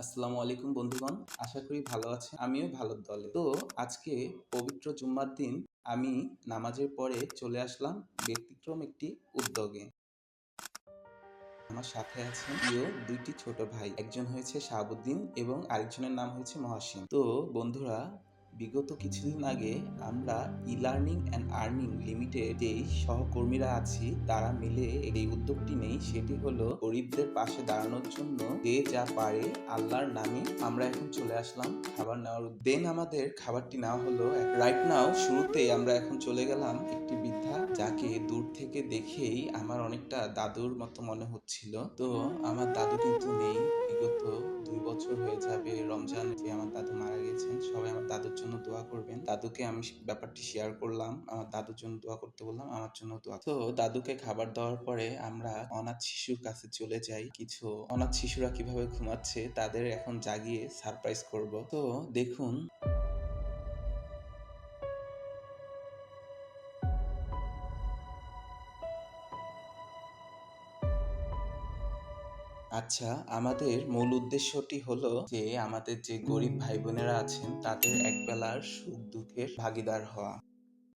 আসসালামু আলাইকুম বন্ধুগণ, আশা করি ভালো আছে আমিও ভালো দলে। তো আজকে পবিত্র জুম্মার দিন, আমি নামাজের পরে চলে আসলাম ব্যতিক্রম একটি উদ্যোগে। আমার সাথে আছে প্রিয় দুইটি ছোট ভাই, একজন হয়েছে শাহাবুদ্দিন এবং আরেকজনের নাম হয়েছে মহাসিন। তো বন্ধুরা বিগত কিছুদিন আগে আমরা e learning and earning limited যেই সহকর্মীরা আছি, তারা মিলে এই উদ্যোগটি নেই। সেটি হলো গরিবদের পাশে দাঁড়ানোর জন্য যে যা পারে আল্লাহর নামে আমরা এখন চলে আসলাম খাবার নেওয়ার দেন আমাদের খাবারটি নেওয়া হলো রাইট নাও শুরুতে আমরা এখন চলে গেলাম একটি বৃদ্ধা যাকে দূর থেকে দেখেই আমার অনেকটা দাদুর মতো মনে হচ্ছিল। তো আমার দাদু কিন্তু নেই। বিগত দুই বছর হয়ে যাবে রমজান, যে আমার দাদু মারা গেছেন, সবাই আমার জন্য দোয়া করবেন। দাদুকে আমি ব্যাপারটি শেয়ার করলাম। আমার দাদুর জন্য দোয়া করতে বললাম, আমার জন্য দোয়া। তো দাদুকে খাবার দেওয়ার পরে আমরা অনাথ শিশুর কাছে চলে যাই। কিছু অনাথ শিশুরা কীভাবে ঘুমাচ্ছে, তাদের এখন জাগিয়ে সারপ্রাইজ করব। তো দেখুন। আচ্ছা আমাদের মূল উদ্দেশ্যটি হলো যে আমাদের যে গরিব ভাই বোনেরা আছেন তাদের একবেলার সুখ দুঃখের ভাগিদার হওয়া।